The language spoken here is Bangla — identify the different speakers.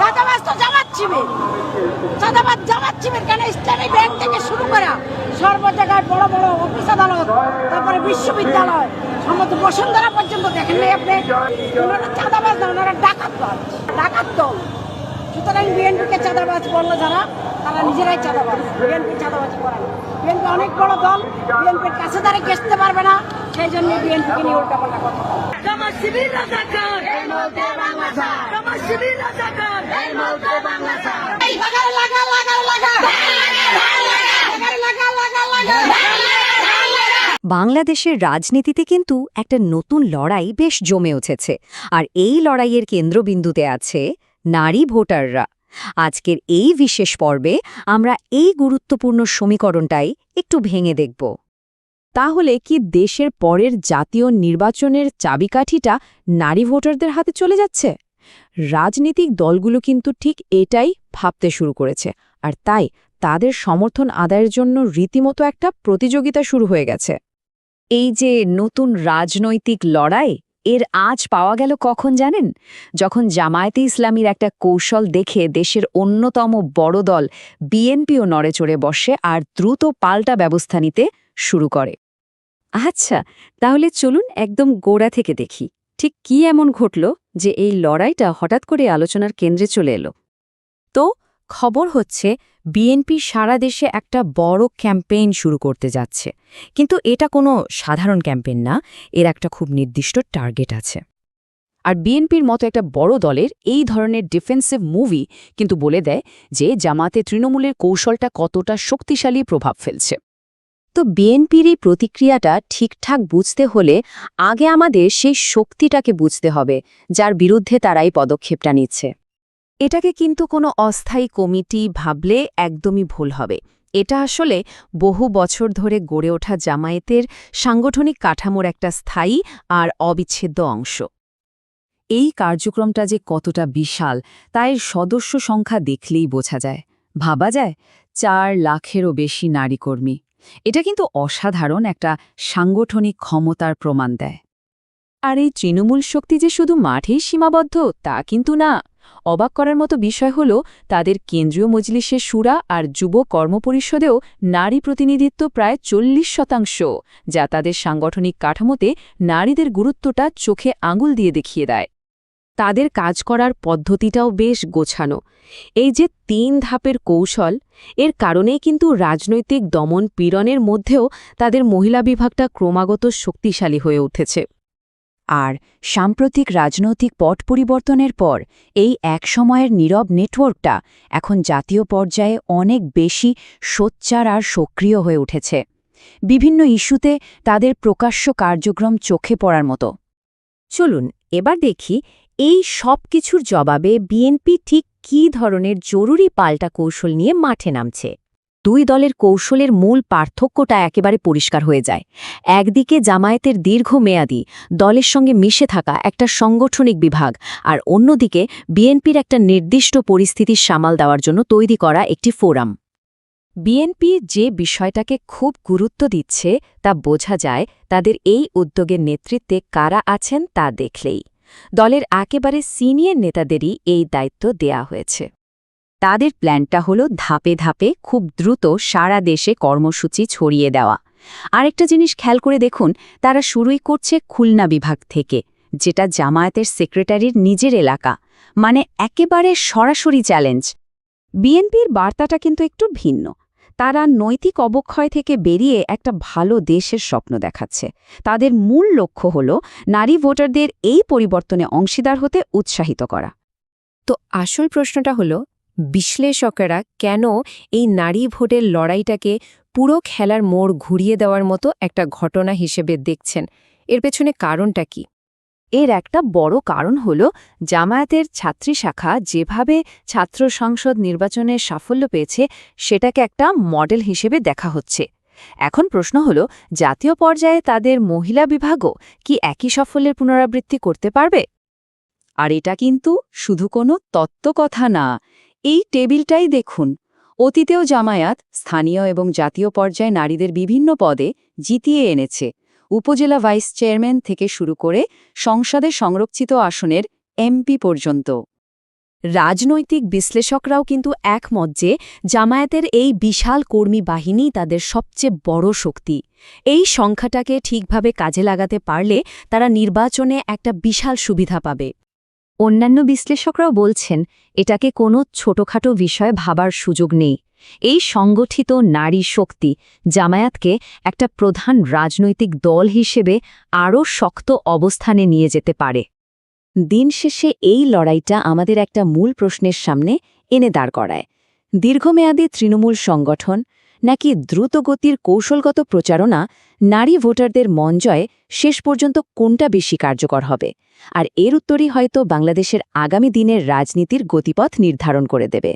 Speaker 1: চাঁদাবাজ তো জামাত শিবির। চাঁদাবাজ জামাত শিবির কেন ইসলামী ব্যাংক থেকে শুরু করা সর্ব জায়গায় বড় বড় অফিস আদালত, তারপরে বিশ্ববিদ্যালয় সম্মত বসুন্ধরা পর্যন্ত দেখেন নাই আপনি। ওনারা চাঁদাবাজ না, ওনারা ডাকাত ডাকাত দল। সুতরাং বিএনপিকে চাঁদাবাজ বলল যারা, তারা নিজেরাই চাঁদাবাজ, বিএনপি চাঁদাবাজি করে না বিএনপি অনেক বড় দল বিএনপির কাছে ঘেসতে পারবে না সেই জন্য বিএনপিকে নিয়ে উল্টাপাল্টা কথা লাগা লাগা লাগা লাগা লাগা লাগা।
Speaker 2: বাংলাদেশের রাজনীতিতে কিন্তু একটা নতুন লড়াই বেশ জমে উঠেছে। আর এই লড়াইয়ের কেন্দ্রবিন্দুতে আছে নারী ভোটাররা। আজকের এই বিশেষ পর্বে আমরা এই গুরুত্বপূর্ণ সমীকরণটাই একটু ভেঙে দেখব। তাহলে কি দেশের পরের জাতীয় নির্বাচনের চাবিকাঠিটা নারী ভোটারদের হাতে চলে যাচ্ছে? রাজনৈতিক দলগুলো কিন্তু ঠিক এটাই ভাবতে শুরু করেছে, আর তাই তাদের সমর্থন আদায়ের জন্য রীতিমতো একটা প্রতিযোগিতা শুরু হয়ে গেছে। এই যে নতুন রাজনৈতিক লড়াই এর আজ পাওয়া গেল কখন জানেন? যখন জামায়াতে ইসলামীর একটা কৌশল দেখে দেশের অন্যতম বড় দল বিএনপিও নড়ে চড়ে বসে আর দ্রুত পাল্টা ব্যবস্থা নিতে শুরু করে। আচ্ছা তাহলে চলুন একদম গোড়া থেকে দেখি। ঠিক কি এমন ঘটল যে এই লড়াইটা হঠাৎ করে আলোচনার কেন্দ্রে চলে এলো? তো খবর হচ্ছে, বিএনপি সারা দেশে একটা বড় ক্যাম্পেইন শুরু করতে যাচ্ছে। কিন্তু এটা কোনো সাধারণ ক্যাম্পেইন না, এর একটা খুব নির্দিষ্ট টার্গেট আছে। আর বিএনপির মতো একটা বড় দলের এই ধরনের ডিফেন্সিভ মুভি কিন্তু বলে দেয় যে জামাতে তৃণমূলের কৌশলটা কতটা শক্তিশালী প্রভাব ফেলছে। তো বিএনপির এই প্রতিক্রিয়াটা ঠিকঠাক বুঝতে হলে আগে আমাদের সেই শক্তিটাকে বুঝতে হবে, যার বিরুদ্ধে তারা এই পদক্ষেপটা নিচ্ছে। এটাকে কিন্তু কোনো অস্থায়ী কমিটি ভাবলে একদমই ভুল হবে। এটা আসলে বহু বছর ধরে গড়ে ওঠা জামায়াতের সাংগঠনিক কাঠামোর একটা স্থায়ী আর অবিচ্ছেদ্য অংশ। এই কার্যক্রমটা যে কতটা বিশাল তাই সদস্য সংখ্যা দেখলেই বোঝা যায়। ভাবা যায়, চার লাখেরও বেশি নারী কর্মী এটা কিন্তু অসাধারণ একটা সাংগঠনিক ক্ষমতার প্রমাণ দেয়। আর এই তৃণমূল শক্তি যে শুধু মাঠেই সীমাবদ্ধ, তা কিন্তু না। অবাক করার মতো বিষয় হল, তাদের কেন্দ্রীয় মজলিসের সুরা আর যুব কর্মপরিষদেও নারী প্রতিনিধিত্ব প্রায় চল্লিশ শতাংশ, যা তাদের সাংগঠনিক কাঠামোতে নারীদের গুরুত্বটা চোখে আঙুল দিয়ে দেখিয়ে দেয়। তাদের কাজ করার পদ্ধতিটাও বেশ গোছানো। এই যে তিন ধাপের কৌশল, এর কারণেই কিন্তু রাজনৈতিক দমন পীড়নের মধ্যেও তাদের মহিলা বিভাগটা ক্রমাগত শক্তিশালী হয়ে উঠেছে। আর সাম্প্রতিক রাজনৈতিক পট পরিবর্তনের পর এই একসময়ের নীরব নেটওয়ার্কটা এখন জাতীয় পর্যায়ে অনেক বেশি সোচ্চার আর সক্রিয় হয়ে উঠেছে। বিভিন্ন ইস্যুতে তাদের প্রকাশ্য কার্যক্রম চোখে পড়ার মতো। চলুন, এবার দেখি এই সব কিছুর জবাবে বিএনপি ঠিক কী ধরনের জরুরি পাল্টা কৌশল নিয়ে মাঠে নামছে। দুই দলের কৌশলের মূল পার্থক্যটা একেবারে পরিষ্কার হয়ে যায়। একদিকে জামায়াতের দীর্ঘমেয়াদী দলের সঙ্গে মিশে থাকা একটা সাংগঠনিক বিভাগ, আর অন্যদিকে বিএনপির একটা নির্দিষ্ট পরিস্থিতির সামাল দেওয়ার জন্য তৈরি করা একটি ফোরাম। বিএনপি যে বিষয়টাকে খুব গুরুত্ব দিচ্ছে, তা বোঝা যায় তাদের এই উদ্যোগের নেতৃত্বে কারা আছেন তা দেখলেই। দলের একেবারে সিনিয়র নেতাদেরই এই দায়িত্ব দেয়া হয়েছে। তাদের প্ল্যানটা হল ধাপে ধাপে খুব দ্রুত সারা দেশে কর্মসূচি ছড়িয়ে দেওয়া। আরেকটা জিনিস খেয়াল করে দেখুন, তারা শুরুই করছে খুলনা বিভাগ থেকে, যেটা জামায়াতের সেক্রেটারির নিজের এলাকা মানে একেবারে সরাসরি চ্যালেঞ্জ। বিএনপির বার্তাটা কিন্তু একটু ভিন্ন। তারা নৈতিক অবক্ষয় থেকে বেরিয়ে একটা ভালো দেশের স্বপ্ন দেখাচ্ছে। তাদের মূল লক্ষ্য হল নারী ভোটারদের এই পরিবর্তনে অংশীদার হতে উৎসাহিত করা। তো আসল প্রশ্নটা হল বিশ্লেষকেরা কেন এই নারী ভোটের লড়াইটাকে পুরো খেলার মোড় ঘুরিয়ে দেওয়ার মতো একটা ঘটনা হিসেবে দেখছেন? এর পেছনে কারণটা কি? এর একটা বড় কারণ হল, জামায়াতের ছাত্রী শাখা যেভাবে ছাত্র সংসদ নির্বাচনে সাফল্য পেয়েছে, সেটাকে একটা মডেল হিসেবে দেখা হচ্ছে। এখন প্রশ্ন হল, জাতীয় পর্যায়ে তাদের মহিলা বিভাগও কি একই সাফল্যের পুনরাবৃত্তি করতে পারবে? আর এটা কিন্তু শুধু কোনো তত্ত্বকথা না। এই টেবিলটাই দেখুন। অতীতেও জামায়াত, স্থানীয় এবং জাতীয় পর্যায়ে নারীদের বিভিন্ন পদে জিতিয়ে এনেছে। উপজেলা ভাইস চেয়ারম্যান থেকে শুরু করে সংসদে সংরক্ষিত আসনের এমপি পর্যন্ত। রাজনৈতিক বিশ্লেষকরাও কিন্তু একমত যে জামায়াতের এই বিশাল কর্মী বাহিনী তাদের সবচেয়ে বড় শক্তি। এই সংখ্যাটাকে ঠিকভাবে কাজে লাগাতে পারলে তারা নির্বাচনে একটা বিশাল সুবিধা পাবে। অন্যান্য বিশ্লেষকরাও বলছেন, এটাকে কোনো ছোটখাটো বিষয় ভাবার সুযোগ নেই। এই সংগঠিত নারী শক্তি জামায়াতকে একটা প্রধান রাজনৈতিক দল হিসেবে আরও শক্ত অবস্থানে নিয়ে যেতে পারে। দিন শেষে এই লড়াইটা আমাদের একটা মূল প্রশ্নের সামনে এনে দাঁড় করায়। দীর্ঘমেয়াদী তৃণমূল সংগঠন নাকি দ্রুতগতির কৌশলগত প্রচারণা নারী ভোটারদের মন জয়ে শেষ পর্যন্ত কোনটা বেশি কার্যকর হবে? আর এর উত্তরই হয়তো বাংলাদেশের আগামী দিনের রাজনীতির গতিপথ নির্ধারণ করে দেবে।